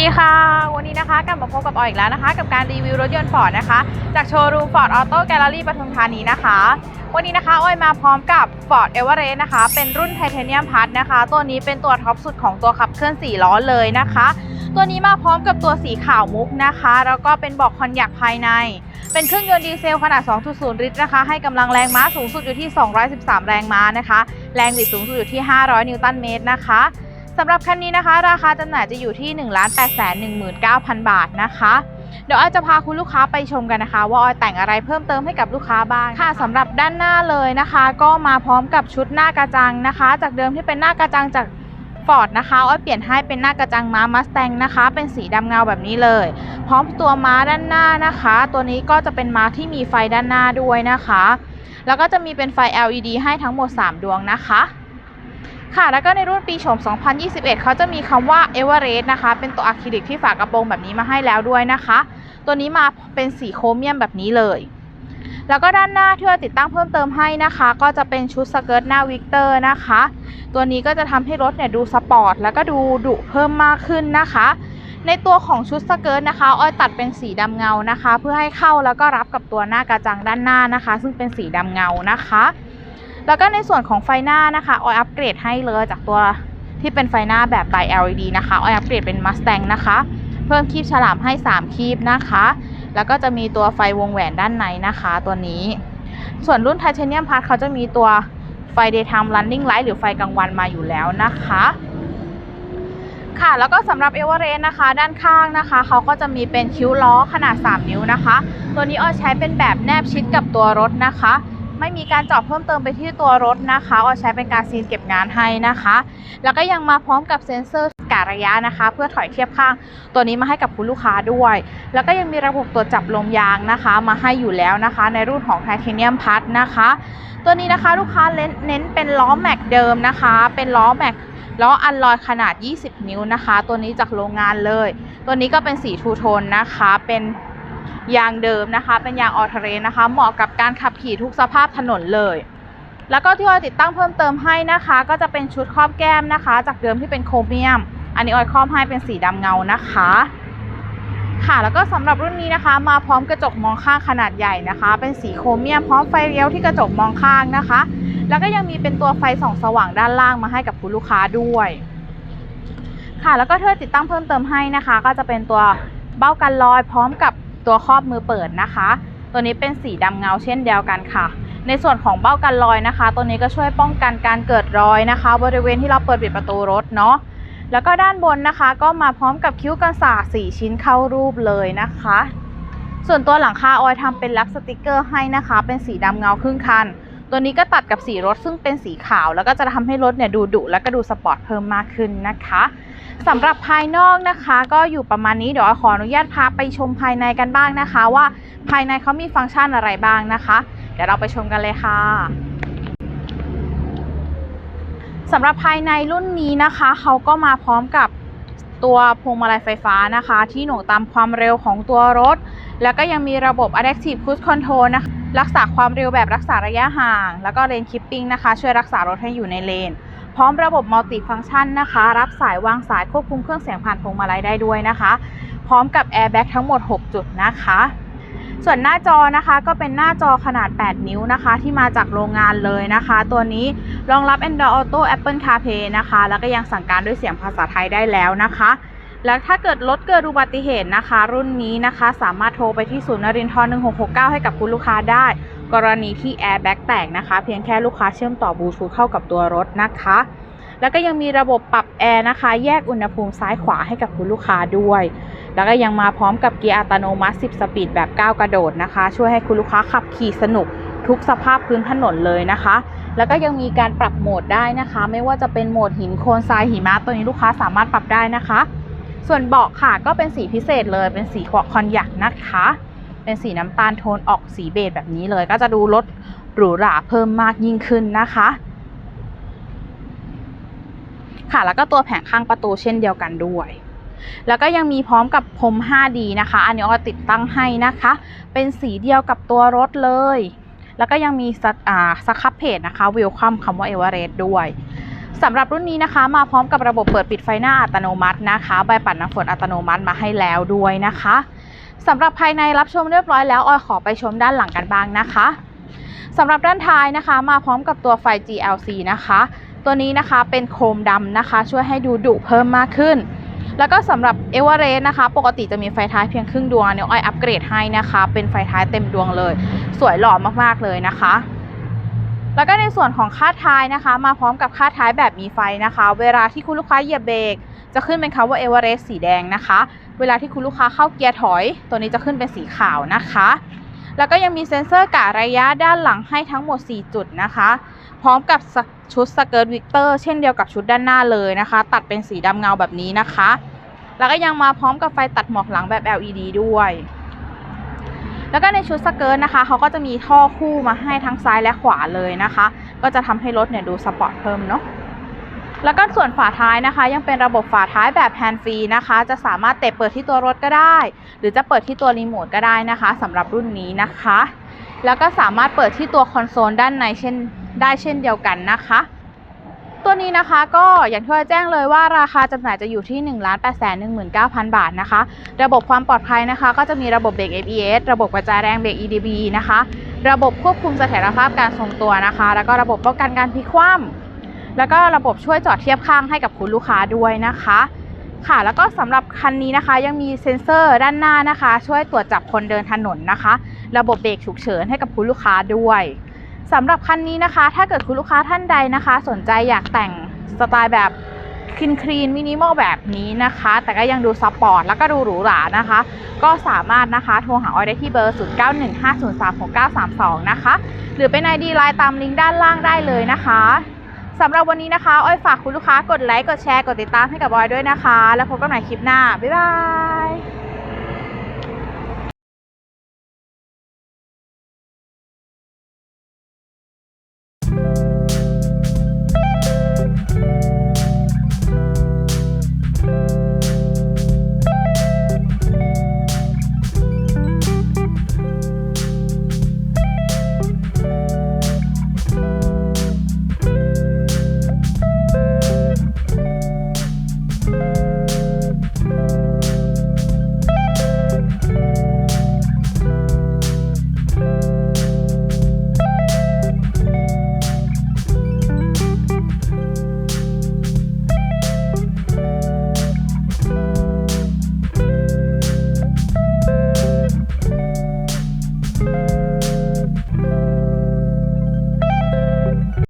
ดีค่ะ วันนี้นะคะกลับมาพบกับออยอีกแล้วนะคะ กับการรีวิวรถยนต์ฟอร์ดนะคะ จากโชว์รูมฟอร์ดออโต้แกลเลอรี่ปทุมธานีนะคะ วันนี้นะคะออยมาพร้อมกับ Ford e v e r e s t นะคะ เป็นรุ่นไทเทเนียมพัทนะคะ ตัวนี้เป็นตัวท็อปสุดของตัวขับเคลื่อน 4 ล้อเลยนะคะ ตัวนี้มาพร้อมกับตัวสีขาวมุกนะคะ แล้วก็เป็นบอกคอนยักภายใน เป็นเครื่องยนต์ดีเซลขนาด 2.0 ลิตรนะคะ ให้กำลังแรงม้าสูงสุดอยู่ที่ 213 แรงม้านะคะ แรงบิดสูงสุดอยู่ที่ 500 นิวตันเมตรนะคะ สำหรับคันนี้นะคะ ราคาจำหน่ายจะอยู่ที่ 1 8 1 9 0 0 0 บาทนะคะ เดี๋ยวออยจะพาคุณลูกค้าไปชมกันนะคะ ว่าออยแต่งอะไรเพิ่มเติมให้กับลูกค้าบ้างค่ะสำหรับด้านหน้าเลยนะคะ ก็มาพร้อมกับชุดหน้ากระจังนะคะ จากเดิมที่เป็นหน้ากระจังจากฟอร์ดนะคะออยเปลี่ยนให้เป็นหน้ากระจังม้ามัสแตงนะคะ เป็นสีดำเงาแบบนี้เลย พร้อมตัวม้าด้านหน้านะคะ ตัวนี้ก็จะเป็นม้าที่มีไฟด้านหน้าด้วยนะคะ แล้วก็จะมีเป็นไฟ LED ให้ทั้งหมด 3 ดวงนะคะ ค่ะ แล้วก็ในรุ่นปีโฉม 2021 เขาจะมีคำว่า e v e r e s t นะคะ เป็นตัวอะคริลิกที่ฝากระโปรงแบบนี้มาให้แล้วด้วยนะคะ ตัวนี้มาเป็นสีโครเมียมแบบนี้เลย แล้วก็ด้านหน้าที่เราติดตั้งเพิ่มเติมให้นะคะ ก็จะเป็นชุดสเกิร์ตหน้าวิกเตอร์นะคะ ตัวนี้ก็จะทำให้รถเนี่ยดูสปอร์ตแล้วก็ดูดุเพิ่มมากขึ้นนะคะ ในตัวของชุดสเกิร์ตนะคะอ้อยตัดเป็นสีดำเงานะคะ เพื่อให้เข้าแล้วก็รับกับตัวหน้ากระจังด้านหน้านะคะ ซึ่งเป็นสีดำเงานะคะ แล้วก็ในส่วนของไฟหน้านะคะออยอัปเกรดให้เลยจากตัวที่เป็นไฟหน้าแบบ by LED นะคะออยอัปเกรดเป็น Mustang นะคะ เพิ่มคีบฉลามให้ 3 คีบนะคะ แล้วก็จะมีตัวไฟวงแหวนด้านในนะคะ ตัวนี้ ส่วนรุ่น Titanium Plus เขาจะมีตัวไฟ daytime running light หรือไฟกลางวันมาอยู่แล้วนะคะ ค่ะแล้วก็สำหรับ e v e r e s t นะคะ ด้านข้างนะคะ เขาก็จะมีเป็นคิ้วล้อขนาด 3 นิ้วนะคะ ตัวนี้ออยใช้เป็นแบบแนบชิดกับตัวรถนะคะ ไม่มีการเจาะเพิ่มเติมไปที่ตัวรถนะคะออยใช้เป็นการซีนเก็บงานให้นะคะ แล้วก็ยังมาพร้อมกับเซ็นเซอร์การระยะนะคะ เพื่อถอยเทียบข้างตัวนี้มาให้กับคุณลูกค้าด้วย แล้วก็ยังมีระบบตรวจจับลมยางนะคะ มาให้อยู่แล้วนะคะ ในรุ่นของ Titanium Plus นะคะ ตัวนี้นะคะลูกค้าเน้นเน้นเป็นล้อแม็กเดิมนะคะ เป็นล้อแม็กล้ออันลอยขนาด 20 นิ้วนะคะ ตัวนี้จากโรงงานเลย ตัวนี้ก็เป็นสีทูโทนนะคะเป็น ยางเดิมนะคะ เป็นยางออเทเรนนะคะ เหมาะกับการขับขี่ทุกสภาพถนนเลย แล้วก็ที่ออยติดตั้งเพิ่มเติมให้นะคะ ก็จะเป็นชุดครอบแก้มนะคะ จากเดิมที่เป็นโครเมียม อันนี้ออยครอบให้เป็นสีดำเงานะคะ ค่ะแล้วก็สำหรับรุ่นนี้นะคะ มาพร้อมกระจกมองข้างขนาดใหญ่นะคะ เป็นสีโครเมียมพร้อมไฟเลี้ยวที่กระจกมองข้างนะคะ แล้วก็ยังมีเป็นตัวไฟส่องสว่างด้านล่างมาให้กับคุณลูกค้าด้วยค่ะแล้วก็เธอติดตั้งเพิ่มเติมให้นะคะ ก็จะเป็นตัวเบ้ากันรอยพร้อมกับ ตัวครอบมือเปิดนะคะ ตัวนี้เป็นสีดำเงาเช่นเดียวกันค่ะ ในส่วนของเบ้ากันรอยนะคะ ตัวนี้ก็ช่วยป้องกันการเกิดรอยนะคะ บริเวณที่เราเปิดปิดประตูรถเนาะแล้วก็ด้านบนนะคะ ก็มาพร้อมกับคิ้วกันสาสี่ชิ้นเข้ารูปเลยนะคะ ส่วนตัวหลังคาออยทำเป็นลักสติกเกอร์ให้นะคะ เป็นสีดำเงาครึ่งคัน ตัวนี้ก็ตัดกับสีรถซึ่งเป็นสีขาว แล้วก็จะทำให้รถเนี่ยดูดุแล้วก็ดูสปอร์ตเพิ่มมากขึ้นนะคะสำหรับภายนอกนะคะก็อยู่ประมาณนี้เดี๋ยวขออนุญาตพาไปชมภายในกันบ้างนะคะ ว่าภายในเขามีฟังก์ชันอะไรบ้างนะคะ เดี๋ยวเราไปชมกันเลยค่ะสำหรับภายในรุ่นนี้นะคะเขาก็มาพร้อมกับตัวพวงมาลัยไฟฟ้านะคะ ที่หน่วงตามความเร็วของตัวรถ แล้วก็ยังมีระบบ Adaptive Cruise Control นะคะ รักษาความเร็วแบบรักษาระยะห่าง แล้วก็เลนคิปปิ้งนะคะ ช่วยรักษารถให้อยู่ในเลน พร้อมระบบมัลติฟังชันนะคะ รับสายวางสายควบคุมเครื่องเสียงผ่านพวงมาลัยได้ด้วยนะคะ พร้อมกับแอร์แบ็กทั้งหมด 6 จุดนะคะ ส่วนหน้าจอนะคะก็เป็นหน้าจอขนาด 8 นิ้วนะคะ ที่มาจากโรงงานเลยนะคะ ตัวนี้รองรับ Android Auto Apple CarPlay นะคะ แล้วก็ยังสั่งการด้วยเสียงภาษาไทยได้แล้วนะคะ แล้วถ้าเกิดรถเกิดอุบัติเหตุนะคะ รุ่นนี้นะคะ สามารถโทรไปที่ศูนย์นรินทร์1669 ให้กับคุณลูกค้าได้ กรณีที่แอร์แบ็กแตกนะคะ เพียงแค่ลูกค้าเชื่อมต่อบลูทูธเข้ากับตัวรถนะคะ แล้วก็ยังมีระบบปรับแอร์นะคะ แยกอุณหภูมิซ้ายขวาให้กับคุณลูกค้าด้วย แล้วก็ยังมาพร้อมกับเกียร์อัตโนมัติ 10 สปีดแบบ9กระโดดนะคะ ช่วยให้คุณลูกค้าขับขี่สนุกทุกสภาพพื้นถนนเลยนะคะ แล้วก็ยังมีการปรับโหมดได้นะคะ ไม่ว่าจะเป็นโหมดหินโคลนทรายหิมะตัวนี้ลูกค้าสามารถปรับได้นะคะ ส่วนเบาะค่ะก็เป็นสีพิเศษเลยเป็นสีคอนยักนะคะ เป็นสีน้ำตาลโทนออกสีเบจแบบนี้เลย ก็จะดูรถหรูหราเพิ่มมากยิ่งขึ้นนะคะ ค่ะแล้วก็ตัวแผงข้างประตูเช่นเดียวกันด้วย แล้วก็ยังมีพร้อมกับพรม 5D นะคะ อันนี้ออยติดตั้งให้นะคะ เป็นสีเดียวกับตัวรถเลย แล้วก็ยังมีสกอ่าสครับเพจนะคะวิวคัมคำว่าเอเวอเรสต์ด้วย สำหรับรุ่นนี้นะคะ มาพร้อมกับระบบเปิดปิดไฟหน้าอัตโนมัตินะคะ ใบปัดน้ำฝนอัตโนมัติมาให้แล้วด้วยนะคะสำหรับภายในรับชมเรียบร้อยแล้วออยขอไปชมด้านหลังกันบ้างนะคะสำหรับด้านท้ายนะคะ มาพร้อมกับตัวไฟ GLC นะคะ ตัวนี้นะคะเป็นโคมดำนะคะ ช่วยให้ดูดุเพิ่มมากขึ้น แล้วก็สำหรับเอเวอเรสต์นะคะ ปกติจะมีไฟท้ายเพียงครึ่งดวงเนี่ยอ้อยอัปเกรดให้นะคะ เป็นไฟท้ายเต็มดวงเลย สวยหล่อมากๆเลยนะคะ แล้วก็ในส่วนของค่าท้ายนะคะ มาพร้อมกับค่าท้ายแบบมีไฟนะคะ เวลาที่คุณลูกค้าเหยียบเบรกจะขึ้นเป็นคำว่าเอเวอเรสต์สีแดงนะคะ เวลาที่คุณลูกค้าเข้าเกียร์ถอย ตัวนี้จะขึ้นเป็นสีขาวนะคะ แล้วก็ยังมีเซ็นเซอร์กะระยะด้านหลังให้ทั้งหมด 4 จุดนะคะ พร้อมกับชุดสเกิร์ตวิกเตอร์เช่นเดียวกับชุดด้านหน้าเลยนะคะ ตัดเป็นสีดำเงาแบบนี้นะคะ แล้วก็ยังมาพร้อมกับไฟตัดหมอกหลังแบบ LED ด้วย แล้วก็ในชุดสเกิร์ตนะคะเขาก็จะมีท่อคู่มาให้ทั้งซ้ายและขวาเลยนะคะ ก็จะทำให้รถเนี่ยดูสปอร์ตเพิ่มเนาะแล้วก็ส่วนฝาท้ายนะคะ ยังเป็นระบบฝาท้ายแบบแฮนด์ฟรีนะคะ จะสามารถเตะเปิดที่ตัวรถก็ได้ หรือจะเปิดที่ตัวรีโมทก็ได้นะคะสำหรับรุ่นนี้นะคะ แล้วก็สามารถเปิดที่ตัวคอนโซลด้านในเช่นได้เช่นเดียวกันนะคะ ตัวนี้นะคะก็อย่างที่เราแจ้งเลยว่าราคาจำหน่ายจะอยู่ที่ 1 8 1 9 0 0 0 บาทนะคะ ระบบความปลอดภัยนะคะ ก็จะมีระบบเบรก ABS ระบบกระจายแรงเบรก EDB นะคะ ระบบควบคุมเสถียรภาพการทรงตัวนะคะ แล้วก็ระบบป้องกันการพลิกคว่ำแล้วก็ระบบช่วยจอดเทียบข้างให้กับคุณลูกค้าด้วยนะคะค่ะแล้วก็สำหรับคันนี้นะคะยังมีเซ็นเซอร์ด้านหน้านะคะ ช่วยตรวจจับคนเดินถนนนะคะ ระบบเบรกฉุกเฉินให้กับคุณลูกค้าด้วย สำหรับคันนี้นะคะ ถ้าเกิดคุณลูกค้าท่านใดนะคะ สนใจอยากแต่งสไตล์แบบคลีนคลีนมินิมอลแบบนี้นะคะ แต่ก็ยังดูสปอร์ตแล้วก็ดูหรูหรานะคะ ก็สามารถนะคะโทรหาออยได้ที่เบอร์ 0915036932 นะคะ หรือเป็นไอดีไลน์ตามลิงก์ด้านล่างได้เลยนะคะสำหรับวันนี้นะคะ อ้อยฝากคุณลูกค้ากดไลค์ กดแชร์ กดติดตามให้กับออยด้วยนะคะ แล้วพบกันใหม่คลิปหน้า บ๊ายบาย